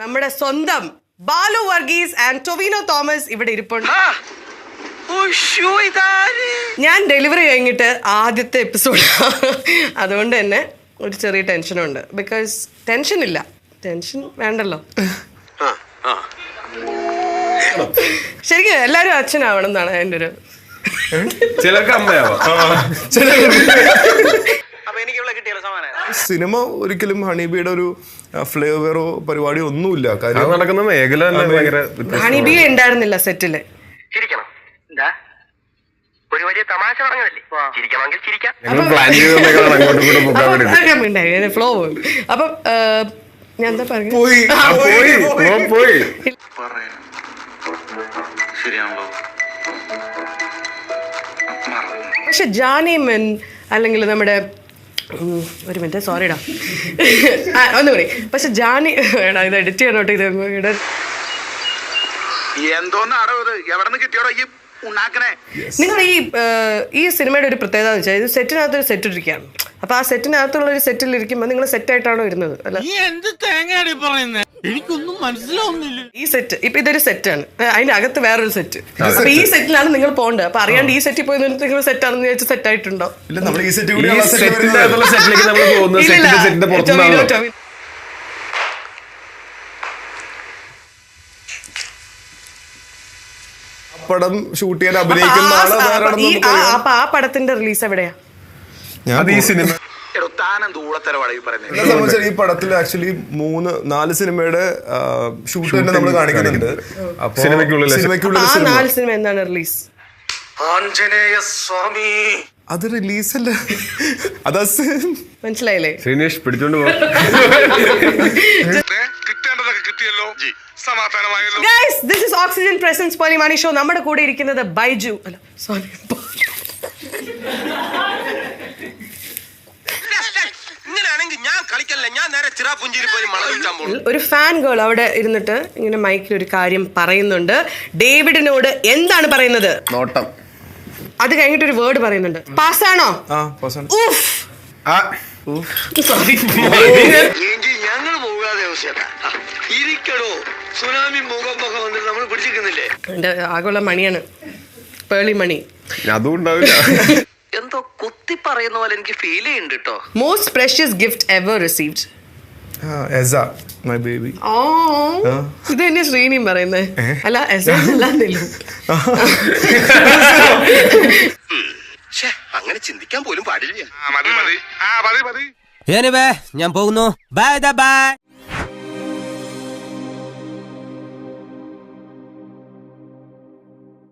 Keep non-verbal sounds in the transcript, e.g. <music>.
നമ്മുടെ സ്വന്തം ബാലു വർഗീസ് ആൻഡ് ടൊവിനോ തോമസ് ഇവിടെ ഇരിപ്പുണ്ട്. ഞാൻ ഡെലിവറി കഴിഞ്ഞിട്ട് ആദ്യത്തെ എപ്പിസോഡ് അതുകൊണ്ട് തന്നെ ഒരു ചെറിയ ടെൻഷനുണ്ട്. ബിക്കോസ് ടെൻഷൻ ഇല്ല. ടെൻഷൻ വേണ്ടല്ലോ. ശരിക്കും എല്ലാരും അച്ഛനാവണം എന്നാണ് എന്റെ ഒരു ചിലർക്ക് അമ്മയാവാം <laughs> അപ്പൊ എനിക്ക് ഇവിടെ കിട്ടിയല്ലോ സമാനം സിനിമ ഒരിക്കലും ഹണിബിയുടെ ഒരു ഫ്ലേവറോ പരിപാടിയോ ഒന്നുമില്ല. കാര്യം നടക്കുന്ന മേഖല ഹണിബി ഉണ്ടായിരുന്നില്ല സെറ്റിൽ. ചിരിക്കണം. എന്താ? ഒരു വലിയ തമാശ പറഞ്ഞതല്ലേ? ചിരിക്കണമെങ്കിൽ ചിരിക്കാം. ഫ്ലോ അപ്പം ഞാൻ എന്താ പോയി. പോയി. ശരിയാണല്ലോ. പക്ഷെ ജാനിമൻ അല്ലെങ്കിൽ നമ്മുടെ ഒരു മിനിറ്റ് സോറിടാ ഒന്ന് പറയും. പക്ഷെ ജാനി എടാ ഇത് എഡിറ്റ് ചെയ്യണോട്ടോ ഇത് എന്തോന്നാടോ ഇത്? എവിടെ നിന്ന് കിട്ടിയോടോ ഈ നിങ്ങൾ ഈ ഈ സിനിമയുടെ ഒരു പ്രത്യേകത എന്ന് വെച്ചാൽ ഇത് സെറ്റിനകത്ത് ഒരു സെറ്റ് ഇരിക്കുകയാണ് അപ്പൊ ആ സെറ്റിനകത്തുള്ള ഒരു സെറ്റിൽ ഇരിക്കുമ്പോൾ നിങ്ങൾ സെറ്റായിട്ടാണോ ഇരുന്നത്? അല്ല. നീ എന്ത് തേങ്ങയാണ് പറയുന്നത് എനിക്കൊന്നും മനസ്സിലാവുന്നില്ല. ഈ സെറ്റ് ഇപ്പൊ ഇതൊരു സെറ്റാണ് അതിന്റെ അകത്ത് വേറൊരു സെറ്റ് അപ്പൊ ഈ സെറ്റിലാണ് നിങ്ങൾ പോകേണ്ടത്. അപ്പൊ അറിയാണ്ട് ഈ സെറ്റിൽ പോയി നിന്നിട്ട് നിങ്ങൾ സെറ്റാണെന്ന് വിചാരിച്ച് സെറ്റ് ആയിട്ടുണ്ടോ? ഇല്ല നമ്മൾ ഈ സെറ്റ് കൂടി സെറ്റിലേക്ക് നമ്മൾ പോകുന്നത് സെറ്റിന്റെ പുറത്തുനിന്നാണല്ലോ ടൊവിനോ. പടം ഷൂട്ട് ചെയ്യാൻ അഭിനയിക്കുന്ന ആ- അപ്പൊ ഈ- ആ- ആ പടത്തിന്റെ റിലീസ് എവിടെയാ? ഞാൻ അത് ഈ സിനിമ ഈ സംബന്ധിച്ചാൽ പടത്തിൽ ആക്ച്വലി മൂന്ന് നാല് സിനിമയുടെ ഷൂട്ട് തന്നെ നമ്മൾ കാണിക്കുന്നുണ്ട്. സിനിമ. നാല് സിനിമ എന്താണ് റിലീസ് ആഞ്ജനേയ സ്വാമി. അത് റിലീസല്ല അതാ സി- മനസ്സിലായില്ലേ? ശ്രീനേഷ് പിടിച്ചോണ്ട് പോകും <laughs> കിട്ടേണ്ടതൊക്കെ കിട്ടിയല്ലോ സമാധാനമായല്ലോ. Guys this is oxygen presents പോലിമാണി show നമ്മുടെ കൂടെ ഇരിക്കുന്നത് ബൈജു. അല്ല സോറി ഒരു ഫാൻ ഗേൾ അവിടെ ഇരുന്നിട്ട് ഇങ്ങനെ മൈക്കിൽ ഒരു കാര്യം പറയുന്നുണ്ട്. ഡേവിഡിനോട് എന്താണ് പറയുന്നത്? നോട്ടം. അത് കഴിഞ്ഞിട്ട് ഒരു വേർഡ് പറയുന്നുണ്ട്. പാസ്സാണോ <laughs> ഞങ്ങൾ പോകാതെ ഇരിക്കടോ. സുനാമി മുഖം മുഖം വന്നിട്ട് നമ്മൾ പിടിച്ചിരിക്കുന്നില്ലേ? എന്റെ ആകെയുള്ള മണിയാണ്. പേളി മണി. അതും ഉണ്ടാവില്ല. <laughs> എന്തോ കുത്തി പറയുന്ന പോലെ എനിക്ക് ഫീൽ ചെയ്യുന്നുണ്ട് കേട്ടോ most precious gift ever received ആ, എസ മൈ ബേബി ഓ ഇത് തന്നെ ശ്രീനിയും പറയുന്നത് അല്ല എസ് അല്ലാന്നില്ല അങ്ങനെ ചിന്തിക്കാൻ പോലും പാടില്ല. മതി മതി. ആ മതി മതി. ഞാൻ പോകുന്നു. Bye bye